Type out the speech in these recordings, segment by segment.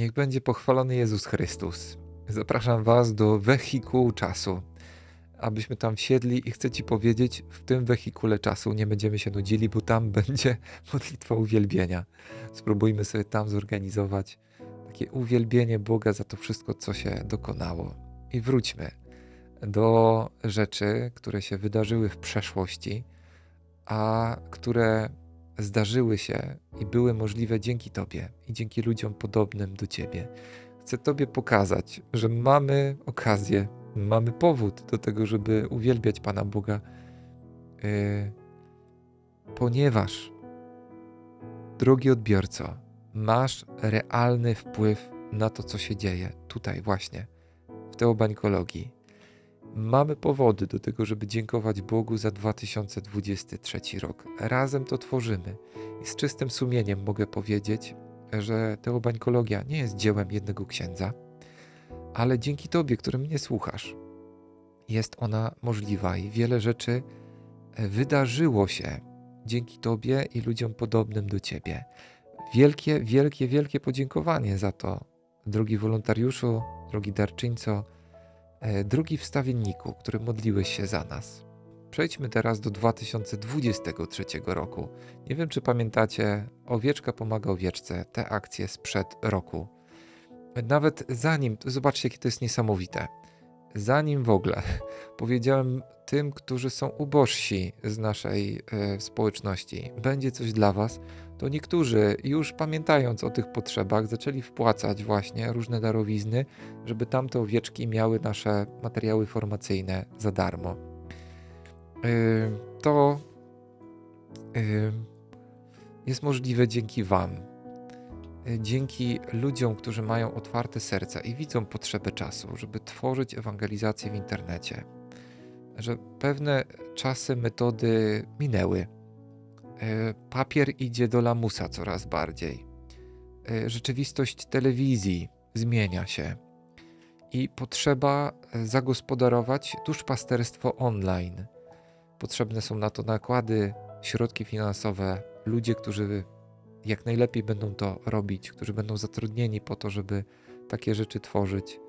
Niech będzie pochwalony Jezus Chrystus. Zapraszam Was do wehikułu czasu, abyśmy tam wsiedli i chcę Ci powiedzieć, w tym wehikule czasu nie będziemy się nudzili, bo tam będzie modlitwa uwielbienia. Spróbujmy sobie tam zorganizować takie uwielbienie Boga za to wszystko, co się dokonało. I wróćmy do rzeczy, które się wydarzyły w przeszłości, a które zdarzyły się i były możliwe dzięki Tobie i dzięki ludziom podobnym do Ciebie. Chcę Tobie pokazać, że mamy okazję, mamy powód do tego, żeby uwielbiać Pana Boga, yy, ponieważ, drogi odbiorco, masz realny wpływ na to, co się dzieje tutaj, właśnie w teobańkologii. Mamy powody do tego, żeby dziękować Bogu za 2023 rok. Razem to tworzymy i z czystym sumieniem mogę powiedzieć, że teobańkologia nie jest dziełem jednego księdza, ale dzięki Tobie, który mnie słuchasz, jest ona możliwa i wiele rzeczy e, wydarzyło się dzięki Tobie i ludziom podobnym do Ciebie. Wielkie, wielkie, wielkie podziękowanie za to, drogi wolontariuszu, drogi darczyńco, e, drogi wstawienniku, który modliłeś się za nas. Przejdźmy teraz do 2023 roku. Nie wiem, czy pamiętacie, Owieczka pomaga owieczce, te akcje sprzed roku. Nawet zanim, zobaczcie, jakie to jest niesamowite. Zanim w ogóle powiedziałem tym, którzy są ubożsi z naszej e, społeczności, będzie coś dla Was, to niektórzy już pamiętając o tych potrzebach, zaczęli wpłacać właśnie różne darowizny, żeby tamte owieczki miały nasze materiały formacyjne za darmo. Yy, to yy, jest możliwe dzięki Wam. Yy, dzięki ludziom, którzy mają otwarte serca i widzą potrzebę czasu, żeby tworzyć ewangelizację w internecie. Że pewne czasy, metody minęły E, papier idzie do lamusa coraz bardziej. E, rzeczywistość telewizji zmienia się i potrzeba e, zagospodarować duszpasterstwo online. Potrzebne są na to nakłady, środki finansowe, ludzie, którzy jak najlepiej będą to robić, którzy będą zatrudnieni po to, żeby takie rzeczy tworzyć.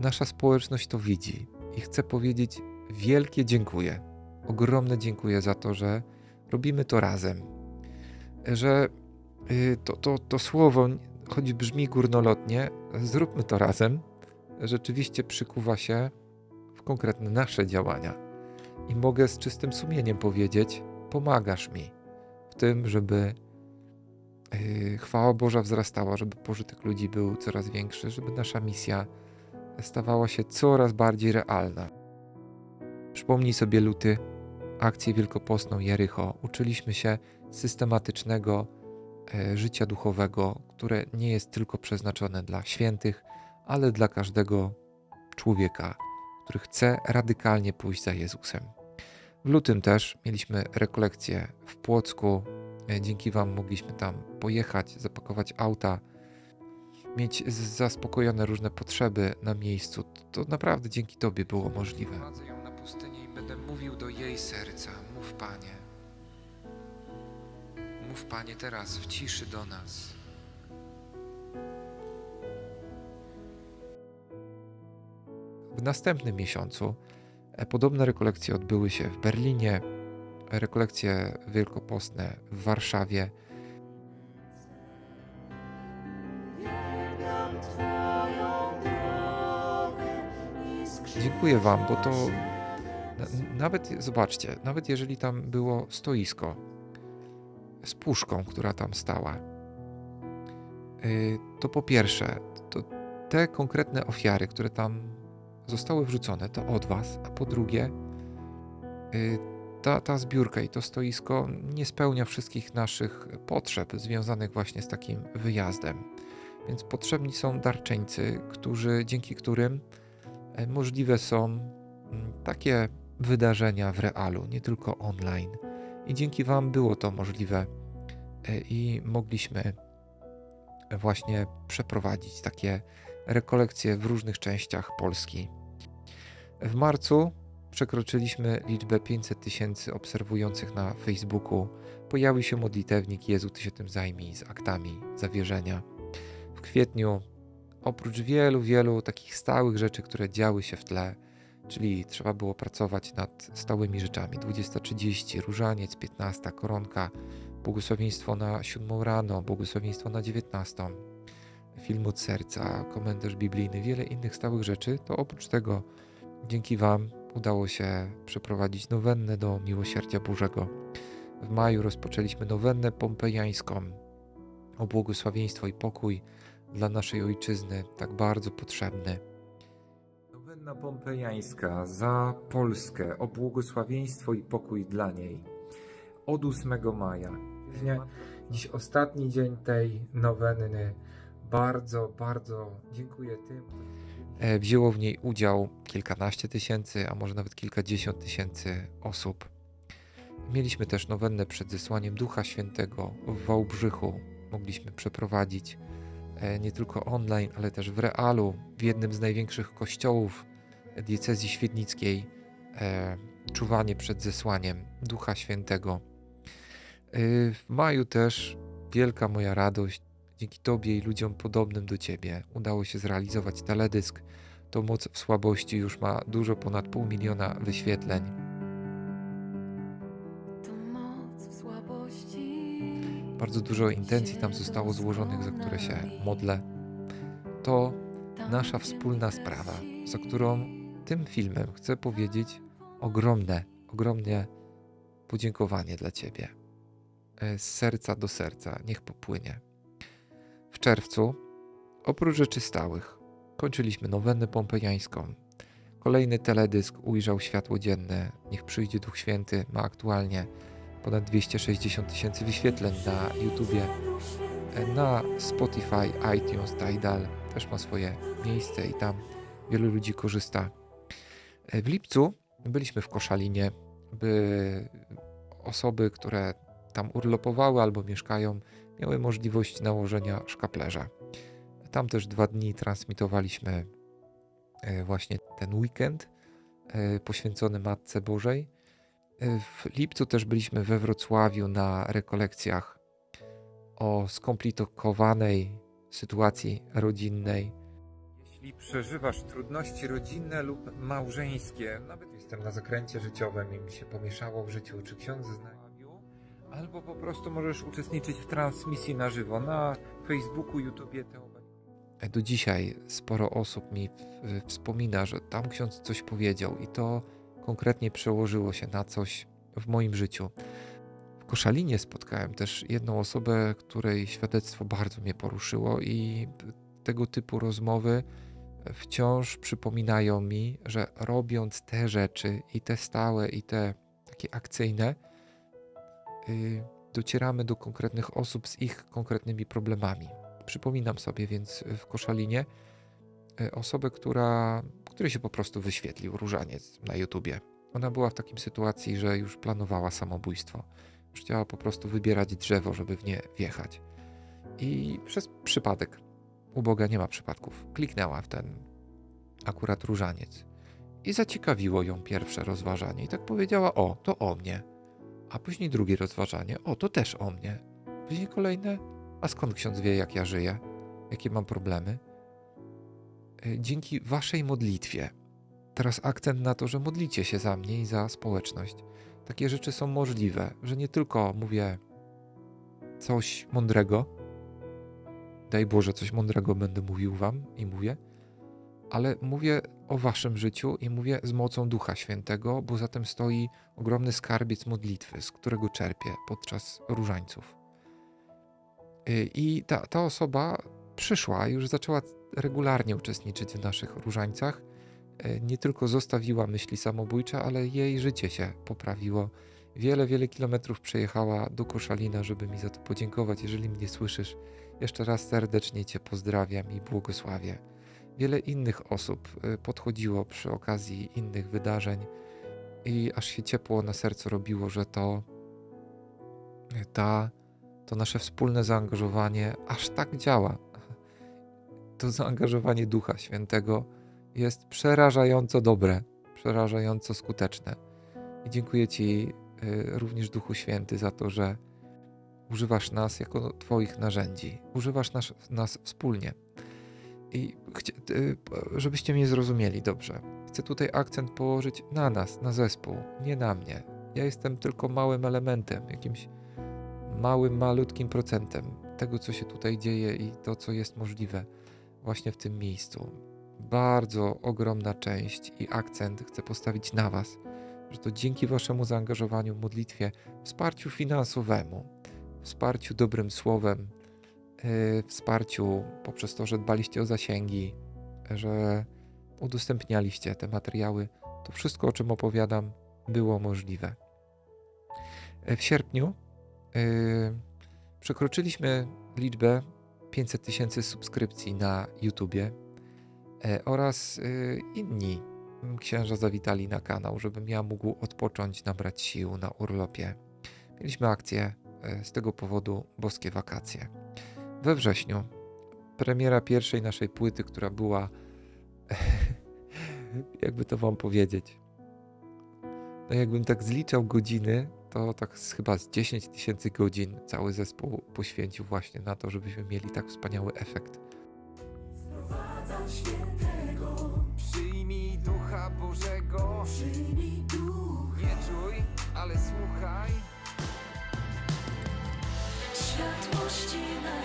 Nasza społeczność to widzi i chcę powiedzieć wielkie dziękuję ogromne dziękuję za to, że robimy to razem. Że y, to, to, to słowo, choć brzmi górnolotnie, zróbmy to razem, rzeczywiście przykuwa się w konkretne nasze działania. I mogę z czystym sumieniem powiedzieć: pomagasz mi w tym, żeby y, chwała Boża wzrastała, żeby pożytek ludzi był coraz większy, żeby nasza misja stawała się coraz bardziej realna. Przypomnij sobie luty akcję wielkopostną Jericho uczyliśmy się systematycznego e, życia duchowego, które nie jest tylko przeznaczone dla świętych, ale dla każdego człowieka, który chce radykalnie pójść za Jezusem. W lutym też mieliśmy rekolekcję w Płocku. E, dzięki Wam mogliśmy tam pojechać, zapakować auta, mieć zaspokojone różne potrzeby na miejscu. To naprawdę dzięki Tobie było możliwe mówił do jej serca. Mów, Panie. Mów, Panie, teraz w ciszy do nas. W następnym miesiącu podobne rekolekcje odbyły się w Berlinie, rekolekcje wielkopostne w Warszawie. Dziękuję Wam, bo to nawet, zobaczcie, nawet jeżeli tam było stoisko z puszką, która tam stała, y, to po pierwsze, to te konkretne ofiary, które tam zostały wrzucone, to od Was, a po drugie, y, ta, ta zbiórka i to stoisko nie spełnia wszystkich naszych potrzeb związanych właśnie z takim wyjazdem. Więc potrzebni są darczyńcy, którzy, dzięki którym e, możliwe są takie wydarzenia w realu, nie tylko online. I dzięki Wam było to możliwe e, i mogliśmy właśnie przeprowadzić takie rekolekcje w różnych częściach Polski. W marcu przekroczyliśmy liczbę 500 tysięcy obserwujących na Facebooku. Pojawił się modlitewnik Jezu, Ty się tym zajmij z aktami zawierzenia. kwietniu, oprócz wielu, wielu takich stałych rzeczy, które działy się w tle, czyli trzeba było pracować nad stałymi rzeczami. 20.30, różaniec, 15, koronka, błogosławieństwo na 7 rano, błogosławieństwo na 19, film od serca, komentarz biblijny, wiele innych stałych rzeczy, to oprócz tego dzięki Wam udało się przeprowadzić nowennę do Miłosierdzia Bożego. W maju rozpoczęliśmy nowennę pompejańską o błogosławieństwo i pokój dla naszej ojczyzny, tak bardzo potrzebny. Nowenna pompejańska za Polskę o błogosławieństwo i pokój dla niej od 8 maja. Dziś ostatni dzień tej nowenny. Bardzo, bardzo dziękuję tym. E, Wzięło w niej udział kilkanaście tysięcy, a może nawet kilkadziesiąt tysięcy osób. Mieliśmy też nowennę przed zesłaniem Ducha Świętego w Wałbrzychu. Mogliśmy przeprowadzić e, nie tylko online, ale też w realu, w jednym z największych kościołów diecezji świdnickiej, e, czuwanie przed zesłaniem Ducha Świętego. W maju też wielka moja radość. Dzięki Tobie i ludziom podobnym do Ciebie udało się zrealizować teledysk. To moc w słabości już ma dużo ponad pół miliona wyświetleń. To moc w słabości. Bardzo dużo intencji tam zostało złożonych, za które się modlę. To nasza wspólna sprawa, za którą tym filmem chcę powiedzieć ogromne, ogromne podziękowanie dla Ciebie. E, z serca do serca, niech popłynie. Czerwcu, oprócz rzeczy stałych, kończyliśmy nowennę pompejańską. Kolejny teledysk ujrzał światło dzienne. Niech przyjdzie Duch Święty. Ma aktualnie ponad 260 tysięcy wyświetleń na YouTubie. Na Spotify, iTunes, Tidal też ma swoje miejsce i tam wielu ludzi korzysta. W lipcu byliśmy w Koszalinie, by osoby, które tam urlopowały albo mieszkają, miały możliwość nałożenia szkaplerza. Tam też dwa dni transmitowaliśmy e, właśnie ten weekend e, poświęcony Matce Bożej. E, W lipcu też byliśmy we Wrocławiu na rekolekcjach o skomplikowanej sytuacji rodzinnej. Jeśli przeżywasz trudności rodzinne lub małżeńskie, nawet jestem na zakręcie życiowym i mi się pomieszało w życiu, czy ksiądz zna Albo po prostu możesz uczestniczyć w transmisji na żywo na Facebooku, YouTubie. Do dzisiaj sporo osób mi wspomina, że tam ksiądz coś powiedział i to konkretnie przełożyło się na coś w moim życiu. W Koszalinie spotkałem też jedną osobę, której świadectwo bardzo mnie poruszyło i tego typu rozmowy wciąż przypominają mi, że robiąc te rzeczy i te stałe i te takie akcyjne, docieramy do konkretnych osób z ich konkretnymi problemami. Przypominam sobie więc w Koszalinie y, osobę, która, której się po prostu wyświetlił różaniec na YouTubie. Ona była w takiej sytuacji, że już planowała samobójstwo. Już chciała po prostu wybierać drzewo, żeby w nie wjechać. I przez przypadek, u Boga nie ma przypadków, kliknęła w ten akurat różaniec. I zaciekawiło ją pierwsze rozważanie. I tak powiedziała: O, to o mnie a później drugie rozważanie, o to też o mnie. Później kolejne, a skąd ksiądz wie, jak ja żyję, jakie mam problemy? Y, Dzięki waszej modlitwie, teraz akcent na to, że modlicie się za mnie i za społeczność. Takie rzeczy są możliwe, że nie tylko mówię coś mądrego, daj Boże, coś mądrego będę mówił wam i mówię, ale mówię o waszym życiu i mówię z mocą Ducha Świętego, bo za tym stoi ogromny skarbiec modlitwy, z którego czerpię podczas różańców. Y, I ta, ta osoba przyszła, już zaczęła regularnie uczestniczyć w naszych różańcach. Y, Nie tylko zostawiła myśli samobójcze, ale jej życie się poprawiło. Wiele, wiele kilometrów przejechała do Koszalina, żeby mi za to podziękować. Jeżeli mnie słyszysz, jeszcze raz serdecznie Cię pozdrawiam i błogosławię wiele innych osób y, podchodziło przy okazji innych wydarzeń i aż się ciepło na sercu robiło, że to ta, to nasze wspólne zaangażowanie aż tak działa. To zaangażowanie Ducha Świętego jest przerażająco dobre, przerażająco skuteczne. I dziękuję Ci y, również Duchu Święty za to, że Używasz nas jako Twoich narzędzi. Używasz nas, nas wspólnie. I y, żebyście mnie zrozumieli dobrze. Chcę tutaj akcent położyć na nas, na zespół, nie na mnie. Ja jestem tylko małym elementem, jakimś małym, malutkim procentem tego, co się tutaj dzieje i to, co jest możliwe właśnie w tym miejscu. Bardzo ogromna część i akcent chcę postawić na Was, że to dzięki Waszemu zaangażowaniu w modlitwie, wsparciu finansowemu, wsparciu dobrym słowem, wsparciu poprzez to, że dbaliście o zasięgi, że udostępnialiście te materiały, to wszystko, o czym opowiadam, było możliwe. E, W sierpniu yy, przekroczyliśmy liczbę 500 tysięcy subskrypcji na YouTubie e, oraz inni księża zawitali na kanał, żebym ja mógł odpocząć, nabrać sił na urlopie. Mieliśmy akcję e, z tego powodu Boskie Wakacje. We wrześniu premiera pierwszej naszej płyty, która była jakby to wam powiedzieć no jakbym tak zliczał godziny, to tak z, chyba z 10 tysięcy godzin cały zespół poświęcił właśnie na to, żebyśmy mieli tak wspaniały efekt. Wprowadza świętego, Przyjmij ducha Bożego. przyjmij duch. Nie czuj, ale słuchaj. Światłości najświętsza,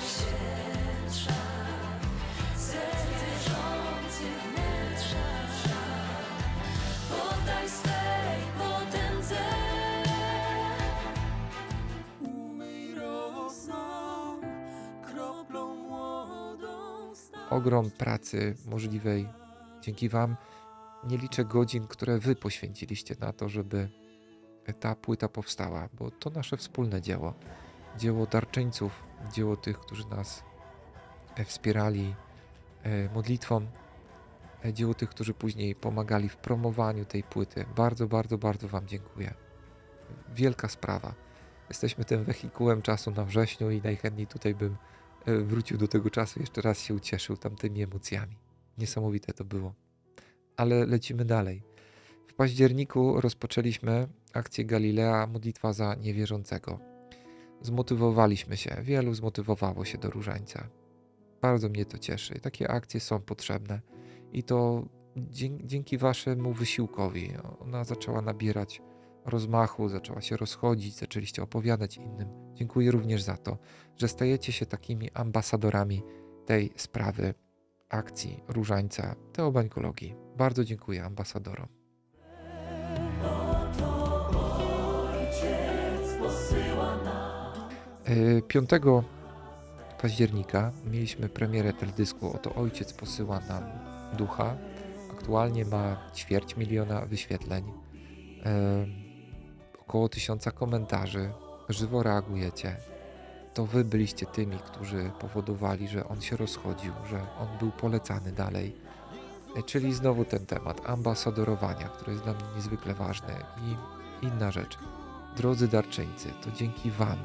Ogrom pracy możliwej dzięki Wam. Nie liczę godzin, które Wy poświęciliście na to, żeby ta płyta powstała, bo to nasze wspólne dzieło. Dzieło darczyńców, dzieło tych, którzy nas e, wspierali e, modlitwą, e, dzieło tych, którzy później pomagali w promowaniu tej płyty. Bardzo, bardzo, bardzo Wam dziękuję. Wielka sprawa. Jesteśmy tym wehikułem czasu na wrześniu i najchętniej tutaj bym wrócił do tego czasu, jeszcze raz się ucieszył tamtymi emocjami. Niesamowite to było. Ale lecimy dalej. W październiku rozpoczęliśmy akcję Galilea Modlitwa za niewierzącego. Zmotywowaliśmy się, wielu zmotywowało się do różańca. Bardzo mnie to cieszy. Takie akcje są potrzebne i to dzięki, dzięki Waszemu wysiłkowi ona zaczęła nabierać rozmachu, zaczęła się rozchodzić, zaczęliście opowiadać innym. Dziękuję również za to, że stajecie się takimi ambasadorami tej sprawy akcji Różańca Teobańkologii. Bardzo dziękuję ambasadorom. Nam. E, 5 października mieliśmy premierę teledysku Oto Ojciec posyła nam ducha. Aktualnie ma ćwierć miliona wyświetleń, e, około tysiąca komentarzy. Żywo reagujecie. To wy byliście tymi, którzy powodowali, że on się rozchodził, że on był polecany dalej. E, Czyli znowu ten temat ambasadorowania, który jest dla mnie niezwykle ważny. I inna rzecz. Drodzy darczyńcy, to dzięki Wam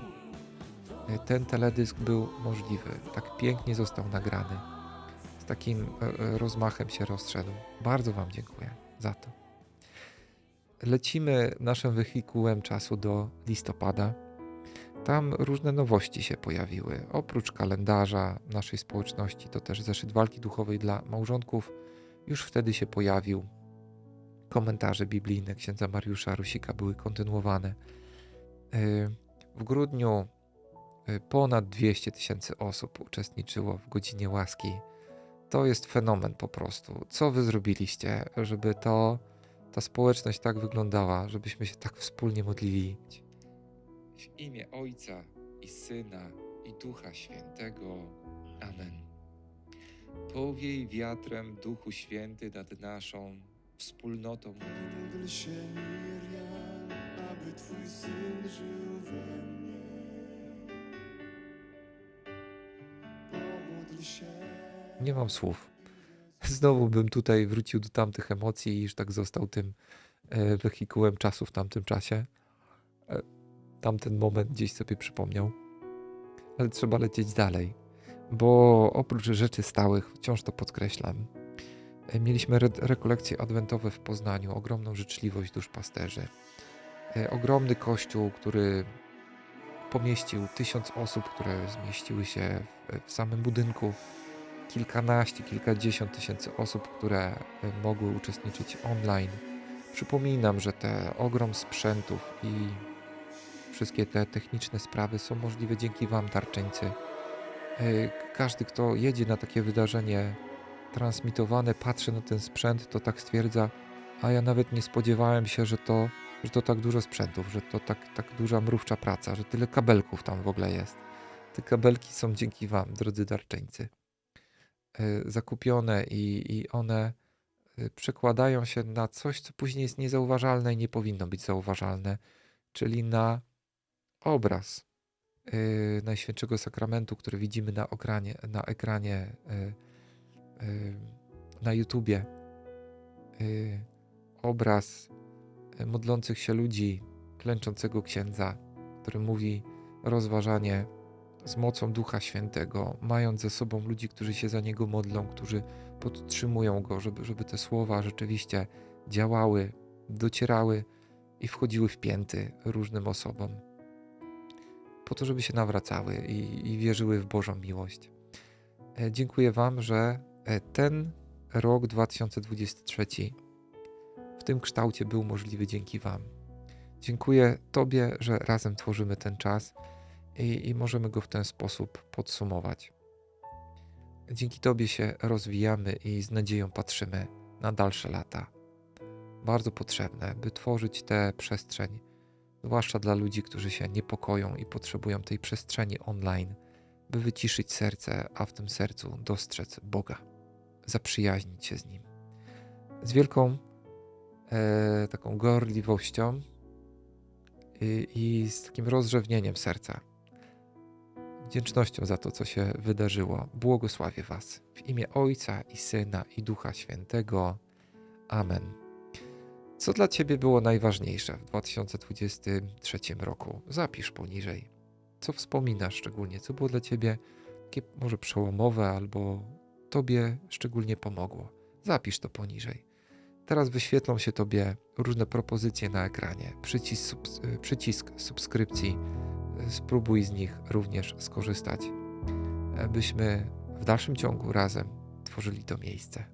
e, ten teledysk był możliwy. Tak pięknie został nagrany. Z takim e, rozmachem się rozszedł. Bardzo Wam dziękuję. Lecimy naszym wehikułem czasu do listopada. Tam różne nowości się pojawiły. Oprócz kalendarza naszej społeczności, to też zeszyt walki duchowej dla małżonków. Już wtedy się pojawił. Komentarze biblijne księdza Mariusza Rusika były kontynuowane. E, W grudniu y, ponad 200 tysięcy osób uczestniczyło w godzinie łaski. To jest fenomen po prostu. Co wy zrobiliście, żeby to, ta społeczność tak wyglądała, żebyśmy się tak wspólnie modlili? W imię Ojca i Syna i Ducha Świętego. Amen. Powiej wiatrem Duchu Święty nad naszą wspólnotą. Módl się Miriam, aby Twój syn żył we mnie. Pomódl się. Nie mam słów. Znowu bym tutaj wrócił do tamtych emocji i już tak został tym e, wehikułem czasu w tamtym czasie. E, tamten moment gdzieś sobie przypomniał. Ale trzeba lecieć dalej, bo oprócz rzeczy stałych, wciąż to podkreślam, e, mieliśmy re- rekolekcje adwentowe w Poznaniu, ogromną życzliwość duszpasterzy. E, ogromny kościół, który pomieścił tysiąc osób, które zmieściły się w, w samym budynku, kilkanaście, kilkadziesiąt tysięcy osób, które e, mogły uczestniczyć online. Przypominam, że te ogrom sprzętów i wszystkie te techniczne sprawy są możliwe dzięki Wam, darczyńcy. E, Każdy, kto jedzie na takie wydarzenie transmitowane, patrzy na ten sprzęt, to tak stwierdza, a ja nawet nie spodziewałem się, że to, że to tak dużo sprzętów, że to tak, tak duża mrówcza praca, że tyle kabelków tam w ogóle jest. Te kabelki są dzięki Wam, drodzy darczyńcy. E, Zakupione i, i one e, przekładają się na coś, co później jest niezauważalne i nie powinno być zauważalne, czyli na obraz y, Najświętszego Sakramentu, który widzimy na, okranie, na ekranie y, y, na YouTubie. Y, obraz y, modlących się ludzi, klęczącego księdza, który mówi rozważanie z mocą Ducha Świętego, mając ze sobą ludzi, którzy się za niego modlą, którzy podtrzymują go, żeby, żeby te słowa rzeczywiście działały, docierały i wchodziły w pięty różnym osobom po to, żeby się nawracały i, i wierzyły w Bożą miłość. E, Dziękuję Wam, że e, ten rok 2023 w tym kształcie był możliwy dzięki Wam. Dziękuję Tobie, że razem tworzymy ten czas i, i możemy go w ten sposób podsumować. Dzięki Tobie się rozwijamy i z nadzieją patrzymy na dalsze lata. Bardzo potrzebne, by tworzyć tę przestrzeń zwłaszcza dla ludzi, którzy się niepokoją i potrzebują tej przestrzeni online, by wyciszyć serce, a w tym sercu dostrzec Boga, zaprzyjaźnić się z Nim. Z wielką e, taką gorliwością i, i z takim rozrzewnieniem serca, wdzięcznością za to, co się wydarzyło, błogosławię Was w imię Ojca i Syna i Ducha Świętego. Amen. Co dla Ciebie było najważniejsze w 2023 roku? Zapisz poniżej. Co wspominasz szczególnie? Co było dla Ciebie takie może przełomowe albo Tobie szczególnie pomogło? Zapisz to poniżej. Teraz wyświetlą się Tobie różne propozycje na ekranie. Przycisk, przycisk subskrypcji. Spróbuj z nich również skorzystać, byśmy w dalszym ciągu razem tworzyli to miejsce.